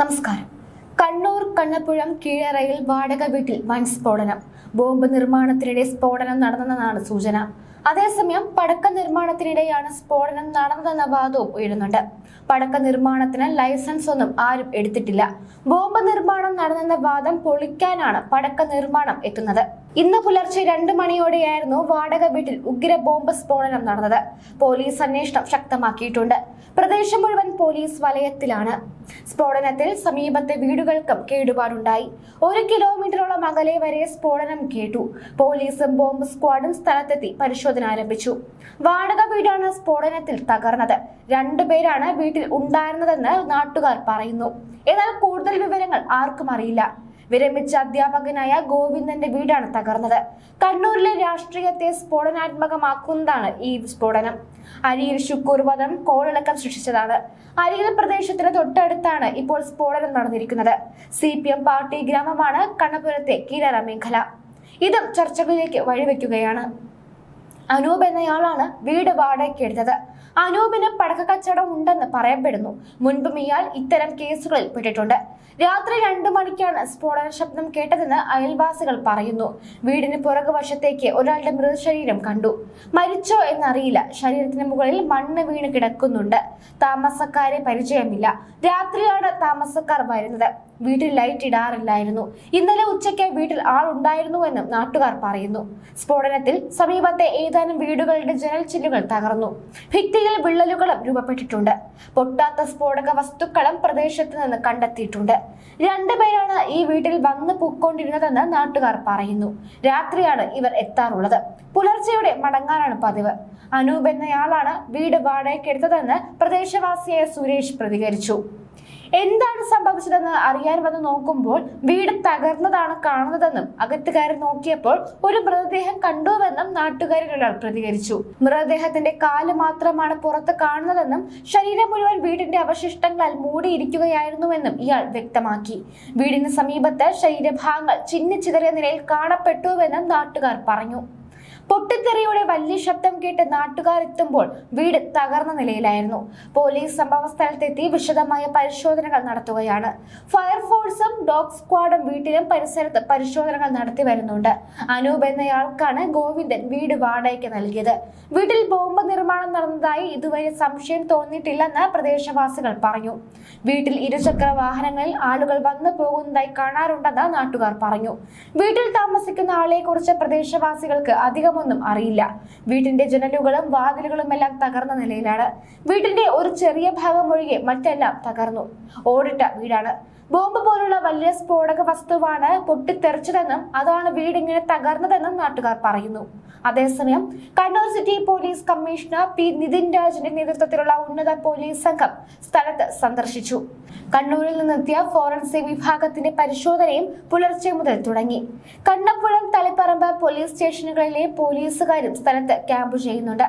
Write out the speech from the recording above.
നമസ്കാരം. കണ്ണൂർ കണ്ണപ്പുഴം കീഴറയിൽ വാടക വീട്ടിൽ വൻ സ്ഫോടനം. ബോംബ് നിർമ്മാണത്തിനിടെ സ്ഫോടനം നടന്നെന്നാണ് സൂചന. അതേസമയം പടക്ക നിർമ്മാണത്തിനിടെയാണ് സ്ഫോടനം നടന്നതെന്ന വാദവും ഉയരുന്നുണ്ട്. പടക്ക നിർമ്മാണത്തിന് ലൈസൻസ് ഒന്നും ആരും എടുത്തിട്ടില്ല. ബോംബ് നിർമ്മാണം നടന്നെന്ന വാദം പൊളിക്കാനാണ് പടക്ക നിർമ്മാണം എത്തുന്നത്. ഇന്ന് പുലർച്ചെ രണ്ട് മണിയോടെയായിരുന്നു വാടക വീട്ടിൽ ഉഗ്ര ബോംബ് സ്ഫോടനം നടന്നത്. പോലീസ് അന്വേഷണം ശക്തമാക്കിയിട്ടുണ്ട്. പ്രദേശം മുഴുവൻ പോലീസ് വലയത്തിലാണ്. സ്ഫോടനത്തിൽ സമീപത്തെ വീടുകൾക്കും കേടുപാടുണ്ടായി. ഒരു കിലോമീറ്ററോളം അകലെ വരെ സ്ഫോടനം കേട്ടു. പോലീസും ബോംബ് സ്ക്വാഡും സ്ഥലത്തെത്തി പരിശോധന ആരംഭിച്ചു. വാടക വീടാണ് സ്ഫോടനത്തിൽ തകർന്നത്. രണ്ടുപേരാണ് വീട്ടിൽ ഉണ്ടായിരുന്നതെന്ന് നാട്ടുകാർ പറയുന്നു. എന്നാൽ കൂടുതൽ വിവരങ്ങൾ ആർക്കും അറിയില്ല. വിരമിച്ച അധ്യാപകനായ ഗോവിന്ദന്റെ വീടാണ് തകർന്നത്. കണ്ണൂരിലെ രാഷ്ട്രീയത്തെ സ്ഫോടനാത്മകമാക്കുന്നതാണ് ഈ സ്ഫോടനം. അരിയിൽ ശുക്കൂർ വധം കോളിളക്കം സൃഷ്ടിച്ചതാണ്. അരിയിൽ പ്രദേശത്തിന് തൊട്ടടുത്താണ് ഇപ്പോൾ സ്ഫോടനം നടന്നിരിക്കുന്നത്. സി പി എം പാർട്ടി ഗ്രാമമാണ് കണ്ണപുരത്തെ കീഴറ മേഖല ഇതും ചർച്ചകളിലേക്ക് വഴിവെക്കുകയാണ്. അനൂപ് എന്നയാളാണ് വീട് വാടകയ്ക്ക് എടുത്തത് അനൂപിന് പടക്ക കച്ചവടം ഉണ്ടെന്ന് പറയപ്പെടുന്നു. മുൻപും ഇയാൾ ഇത്തരം കേസുകളിൽ പെട്ടിട്ടുണ്ട്. രാത്രി രണ്ടു മണിക്കാണ് സ്ഫോടന ശബ്ദം കേട്ടതെന്ന് അയൽവാസികൾ പറയുന്നു. വീടിന് പുറകുവശത്തേക്ക് ഒരാളുടെ മൃതശരീരം കണ്ടു. മരിച്ചോ എന്നറിയില്ല. ശരീരത്തിന് മുകളിൽ മണ്ണ് വീണ് കിടക്കുന്നുണ്ട്. താമസക്കാരെ പരിചയമില്ല. രാത്രിയാണ് താമസക്കാർ വരുന്നത്. വീട്ടിൽ ലൈറ്റ് ഇടാറില്ലായിരുന്നു. ഇന്നലെ ഉച്ചയ്ക്ക് വീട്ടിൽ ആൾ ഉണ്ടായിരുന്നുവെന്നും നാട്ടുകാർ പറയുന്നു. സ്ഫോടനത്തിൽ സമീപത്തെ ഏതാനും വീടുകളുടെ ജനൽ ചില്ലുകൾ തകർന്നു. ഭിത്തിയിൽ വിള്ളലുകളും രൂപപ്പെട്ടിട്ടുണ്ട്. പൊട്ടാത്ത സ്ഫോടക വസ്തുക്കളും പ്രദേശത്ത് നിന്ന് കണ്ടെത്തിയിട്ടുണ്ട്. രണ്ടുപേരാണ് ഈ വീട്ടിൽ വന്ന് പൊക്കൊണ്ടിരുന്നതെന്ന് നാട്ടുകാർ പറയുന്നു. രാത്രിയാണ് ഇവർ എത്താറുള്ളത്. പുലർച്ചെയോടെ മടങ്ങാനാണ് പതിവ്. അനൂപ് എന്നയാളാണ് വീട് വാടകയ്ക്കെടുത്തതെന്ന് പ്രദേശവാസിയായ സുരേഷ് പ്രതികരിച്ചു. എന്താണ് സംഭവിച്ചതെന്ന് അറിയാൻ വന്ന് നോക്കുമ്പോൾ വീട് തകർന്നതാണ് കാണുന്നതെന്നും അകത്തുകാരൻ നോക്കിയപ്പോൾ ഒരു മൃതദേഹം കണ്ടുവെന്നും നാട്ടുകാരിൽ ഒരാൾ പ്രതികരിച്ചു. മൃതദേഹത്തിന്റെ കാൽ മാത്രമാണ് പുറത്ത് കാണുന്നതെന്നും ശരീരം മുഴുവൻ വീടിന്റെ അവശിഷ്ടങ്ങളാൽ മൂടിയിരിക്കുകയായിരുന്നുവെന്നും ഇയാൾ വ്യക്തമാക്കി. വീടിന് സമീപത്ത് ശരീരഭാഗങ്ങൾ ചിന്നിച്ചിതറിയ നിലയിൽ കാണപ്പെട്ടുവെന്നും നാട്ടുകാർ പറഞ്ഞു. പൊട്ടിത്തെറിയുടെ വലിയ ശബ്ദം കേട്ട് നാട്ടുകാർ എത്തുമ്പോൾ വീട് തകർന്ന നിലയിലായിരുന്നു. പോലീസ് സംഭവ സ്ഥലത്തെത്തി വിശദമായ പരിശോധനകൾ നടത്തുകയാണ്. ഫയർഫോഴ്സും ഡോഗ് സ്ക്വാഡും വീട്ടിലും പരിസരത്ത് പരിശോധനകൾ നടത്തി വരുന്നുണ്ട്. അനൂപ് എന്നയാൾക്കാണ് ഗോവിന്ദൻ വീട് വാടകയ്ക്ക് നൽകിയത്. വീട്ടിൽ ബോംബ് നിർമ്മാണം നടന്നതായി ഇതുവരെ സംശയം തോന്നിയിട്ടില്ലെന്ന് പ്രദേശവാസികൾ പറഞ്ഞു. വീട്ടിൽ ഇരുചക്ര വാഹനങ്ങളിൽ ആളുകൾ വന്നു പോകുന്നതായി കാണാറുണ്ടെന്ന് നാട്ടുകാർ പറഞ്ഞു. വീട്ടിൽ താമസിക്കുന്ന ആളെ കുറിച്ച് പ്രദേശവാസികൾക്ക് അധികമൊന്നും അറിയില്ല. വീട്ടിന്റെ ജനലുകളും വാതിലുകളും എല്ലാം തകർന്ന നിലയിലാണ്. വീട്ടിന്റെ ഒരു ചെറിയ ഭാഗം ഒഴികെ മറ്റെല്ലാം തകർന്നു. ഓടിട്ട വീടാണ്. ബോംബ് പോലുള്ള വലിയ സ്ഫോടക വസ്തുവാണ് പൊട്ടിത്തെറിച്ചതെന്നും അതാണ് വീട് ഇങ്ങനെ തകർന്നതെന്നും നാട്ടുകാർ പറയുന്നു. അതേസമയം Kannur city police commissioner P Nitin രാജിന്റെ നേതൃത്വത്തിലുള്ള ഉന്നത പോലീസ് സംഘം സ്ഥലത്ത് സന്ദർശിച്ചു. കണ്ണൂരിൽ നിന്നെത്തിയ ഫോറൻസിക് വിഭാഗത്തിന്റെ പരിശോധനയും പുലർച്ചെ മുതൽ തുടങ്ങി. കണ്ണപ്പുഴം തലപ്പറമ്പ് പോലീസ് സ്റ്റേഷനുകളിലെ പോലീസുകാരും സ്ഥലത്ത് ക്യാമ്പ് ചെയ്യുന്നുണ്ട്.